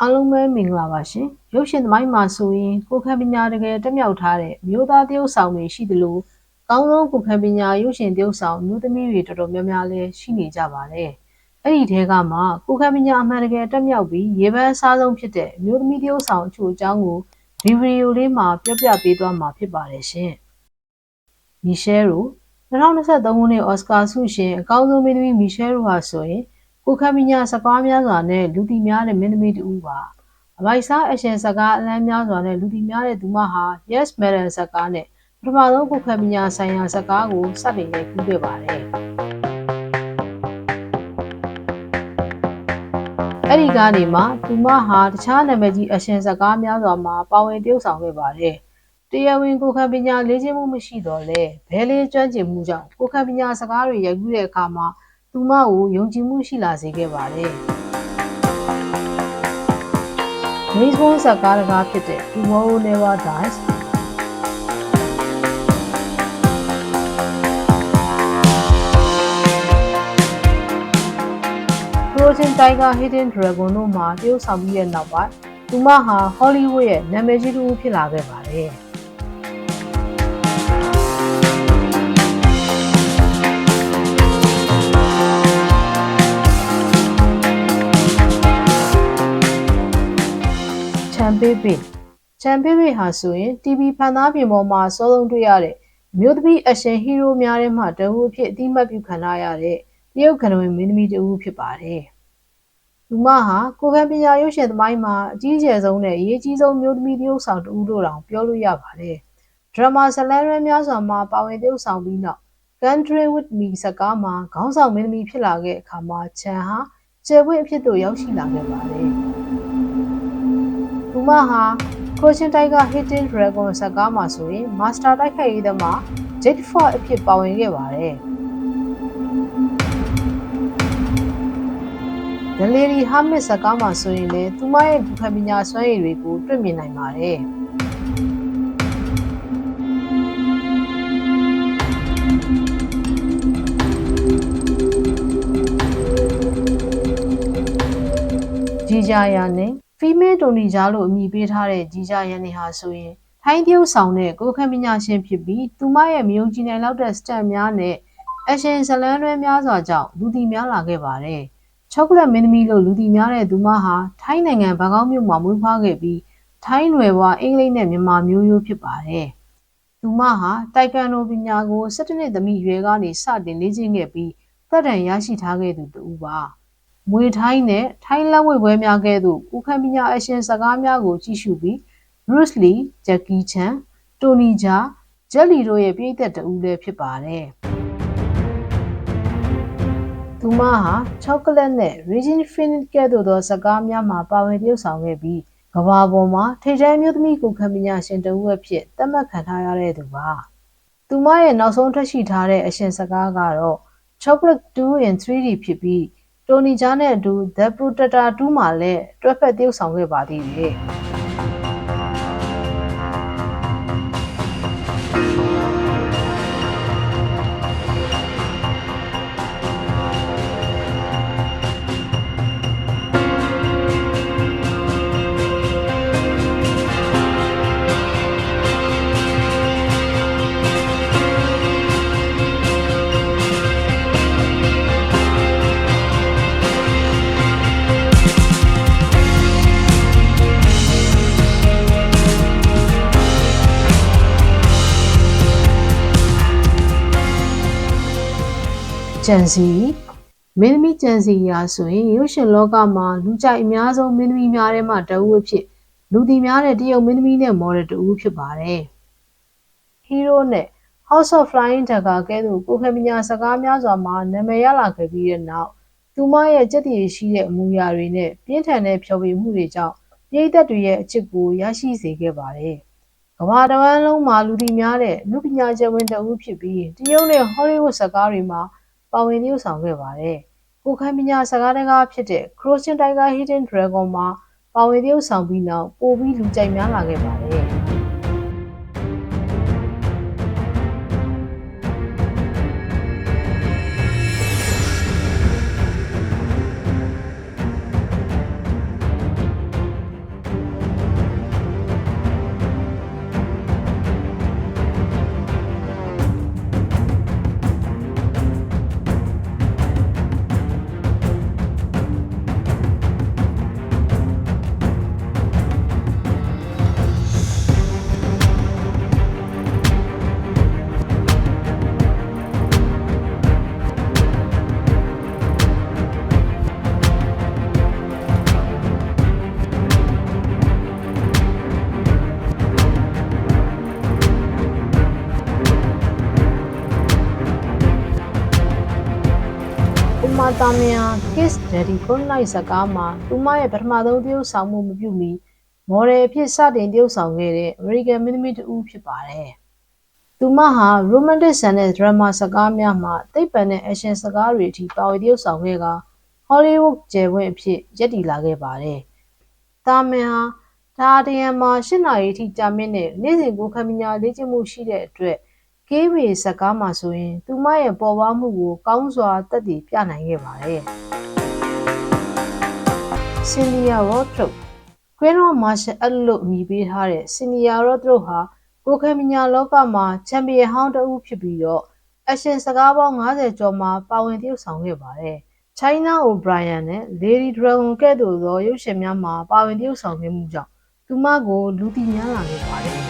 အားလုံးပဲမင်္ဂလာပါရှင်ရုပ်ရှင်သမိုင်းမှာဆိုရင်ကိုယ်ခံပညာတကယ်တက်မြောက်ထားတဲ့မျိုးသားသရုပ်ဆောင်တွေရှိသလိုကောင်းဆုံးကိုယ်ခံပညာရုပ်ရှင်သရုပ်ဆောင်မျိုးသမီးတွေတော်တော်များများလည်းရှိနေကြပါတယ်အဲ့ဒီထဲကမှကိုယ်ခံပညာအမှန်တကယ်တက်မြောက်ပြီးရေပန်းအစားဆုံးဖြစ်တဲ့မျိုးသမီးသရုပ်ဆောင်အချို့အကြောင်းကိုဒီဗီဒီယိုလေးမှာပြောပြပေးသွားမှာဖြစ်ပါတယ်ရှင်မီရှဲရို2023ခုနှစ်အော်စကာဆုရှင်အကောင်းဆုံးမင်းသမီးမီရှဲရိုဟာဆိုရင် ကိုခမညာစကားများစွာနဲ့လူတီများတဲ့မင်းသမီးတူပါအပိုက်စားအရှင်စကားအလန်းများစွာနဲ့လူတီများတဲ့သူမဟာ Yes Madam စကားနဲ့ပထမဆုံးကိုခမညာဆိုင်ရာစကားကိုစတင်ရိုက်ကူးခဲ့ပါတယ်အဲ့ဒီကနေမှသူမဟာတခြားနာမည်ကြီးအရှင်စကားများစွာမှာပါဝင်တရုပ်ဆောင်ခဲ့ပါတယ်တရားဝင်ကိုခံပညာလေ့ကျင့်မှုမရှိတော့လဲဘဲလေးကျွမ်းကျင်မှုကြောင့်ကိုခံပညာစကားတွေရိုက်ကူးတဲ့အခါမှာ သူမကိုယုံကြည်မှုရှိလာစေခဲ့ပါတယ်။ Maze Bone ဇာတ်ကားတကားဖြစ်တဲ့ Tomorrow Never Dies Frozen Tiger Hidden Dragon တို့မှာတရုပ်ဆောင်ပြီးတဲ့နောက်ပိုင်းသူမဟာ Hollywood ရဲ့နာမည်ကြီးတစ်ဦးဖြစ်လာခဲ့ပါတယ်။။ ပေးပေးချန်ပေးပေးဟာဆိုရင် TV ဖန်သားပြင်ပေါ်မှာစောဆုံးတွေ့ရတဲ့မြို့သမီးအရှင်ဟီးရိုးများထဲမှာတအူးအဖြစ်အတိမတ်ပြုခံရရတဲ့တရုတ်ကနဝင်မင်းသမီးတအူးဖြစ်ပါတယ်။သူမဟာကိုခံပညာရုပ်ရှင်သမိုင်းမှာအကြီးအကျယ်ဆုံးနဲ့အရေးကြီးဆုံးမြို့သမီးတရုတ်ဆောင်တအူးလို့တောင်ပြောလို့ရပါတယ်။ဒရမာဇလန်ရွဲများစွာမှာပါဝင်တရုတ်ဆောင်ပြီးနောက် Country with Me ဇာတ်ကားမှာခေါင်းဆောင်မင်းသမီးဖြစ်လာတဲ့အခါမှာချန်ဟာကျေပွင့်အဖြစ်သို့ရောက်ရှိလာခဲ့ပါတယ်။သူ မဟာ Crouching Tiger Hidden Dragon ဇာတ်ကားမှာဆိုရင် Master တိုက်ခိုက်ရေးသမား Jade Ford အဖြစ်ပါဝင်ခဲ့ပါတယ်။ The Lady Hermit ဇာတ်ကားမှာဆိုရင်လည်းသူမရဲ့ဘူခံပညာစွမ်းရည်တွေကိုတွေ့မြင်နိုင်ပါတယ်။ဂျီဂျာယာနဲ့ female တိုနီဂျာလို့အမည်ပေးထားတဲ့ဂျီဂျာယန်နေဟာဆိုရင်ထိုင်းတရုတ်ဆောင်တဲ့ကိုယ်ခံပညာရှင်ဖြစ်ပြီးသူမရဲ့မယုံကြည်နိုင်လောက်တဲ့စတက်များနဲ့အရှင်ဇလန်းတွဲများစွာကြောင့်လူတီများလာခဲ့ပါတယ်။ချောကလက်မင်းသမီးလို့လူတီများတဲ့သူမဟာထိုင်းနိုင်ငံဘန်ကောက်မြို့မှာမွေးဖွားခဲ့ပြီးထိုင်းနွယ်ဘွားအင်္ဂလိပ်နဲ့မြန်မာမျိုးရိုးဖြစ်ပါတယ်။သူမဟာတိုက်ကန်နိုပညာကို17နှစ်သမီးရွယ်ကနေစတင်လေ့ကျင့်ခဲ့ပြီးသက်တမ်းရရှိထားခဲ့သူတူပါ။ မွေထိုင်းနဲ့ထိုင်းလက်ဝဲပွဲများကဲ့သို့ကိုခံပညာအရှင်စကားများကိုကြည့်ရှုပြီး Bruce Lee, Jackie Chan, Tony Jaa, Jet Li တို့ရဲ့ပြည့်သက်တူလည်းဖြစ်ပါတယ်။သူမဟာ chocolate နဲ့ Regin Finit ကဲ့သို့သောစကားများမှာပါဝင်တရုပ်ဆောင်ခဲ့ပြီးကဘာပေါ်မှာထိတ်တန်းမျိုးသမီးကိုခံပညာရှင်တဦးအဖြစ်သတ်မှတ်ခံထားရတဲ့သူပါ။သူမရဲ့နောက်ဆုံးထွက်ရှိထားတဲ့အရှင်စကားကတော့ chocolate 2 in 3D ဖြစ်ပြီး တိုနီဂျာနဲ့အတူ The Protector 2 မှာလည်း တွဲဖက်သရုပ်ဆောင်ခဲ့ပါသေးတယ်။ ကြံစီမင်းသမီးကြံစီရာဆိုရင်ရုပ်ရှင်လောကမှာလူကြိုက်အများဆုံးမင်းသမီးများထဲမှာတအူးအဖြစ်လူတီများတဲ့တရုတ်မင်းသမီးနဲ့မော်ဒယ်တအူးဖြစ်ပါတယ်။ဟီးရိုးနဲ့ House of Flying Dagger ကဲ့သို့ကိုခဲပညာစကားများစွာမှာနာမည်ရလာခဲ့ပြီးတဲ့နောက်သူမရဲ့ကြက်တည်ရှိတဲ့အမူအရာတွေနဲ့ပြင်းထန်တဲ့ဖျော်ဖြေမှုတွေကြောင့်ပြည်သက်တွေရဲ့အချစ်ကိုရရှိစေခဲ့ပါတယ်။ကမ္ဘာတဝန်းလုံးမှာလူတီများတဲ့လူပညာကျဝင်တအူးဖြစ်ပြီးတရုတ်နဲ့ဟောလိဝုဒ်ဇာတ်ကားတွေမှာ ပါဝင်သရုပ်ဆောင်ခဲ့ပါတယ်။ကိုခိုင်ပညာစကားတကားဖြစ်တဲ့ Crossing Tiger Hidden Dragon မှာပါဝင်သရုပ်ဆောင်ပြီးနောက်ပိုပြီးလူကြိုက်များလာခဲ့ပါတယ်။ တာမန် Kiss Daddy Good Night ဇာတ်ကားမှာသူမရဲ့ပထမဆုံးတရုပ်ဆောင်မှုမပြုမီမော်ဒယ်အဖြစ်စတင်တရုပ်ဆောင်ခဲ့တဲ့ American မင်းသမီးတစ်ဦးဖြစ်ပါတယ်။သူမဟာ romantic ဆန်တဲ့ drama ဇာတ်ကားများမှာသိပ္ပံနဲ့ action ဇာတ်ကားတွေအထိပါဝင်တရုပ်ဆောင်ခဲ့က Hollywood ကျယ်ဝင့်အဖြစ်ရပ်တည်လာခဲ့ပါတယ်။တာမန်ဟာဒါတရံမှာ၈နာရီအထိကြာမြင့်တဲ့နေ့စဉ်ကိုယ်ခံပညာလေ့ကျင့်မှုရှိတဲ့အတွက် ကေးဝေဇာတ်ကားမှာဆိုရင် သူမရဲ့ပေါ်ပွားမှုကို ကောင်းစွာတက်တည်ပြနိုင်ခဲ့ပါတယ်။ Cynthia Rothrock Queen of Martial Art လို့အမည်ပေးထားတဲ့ Cynthia Rothrock ဟာကိုယ်ခံပညာလောကမှာချန်ပီယံဟောင်းတစ်ဦးဖြစ်ပြီးတော့ action စကားပေါင်း90ကျော်မှာပါဝင်သရုပ်ဆောင်ခဲ့ပါတယ်။ China O'Brien နဲ့ Lady Dragon ကဲ့သို့သောရုပ်ရှင်များမှာပါဝင်သရုပ်ဆောင်ခဲ့မှုကြောင့်သူမကိုလူသိများလာခဲ့ပါတယ်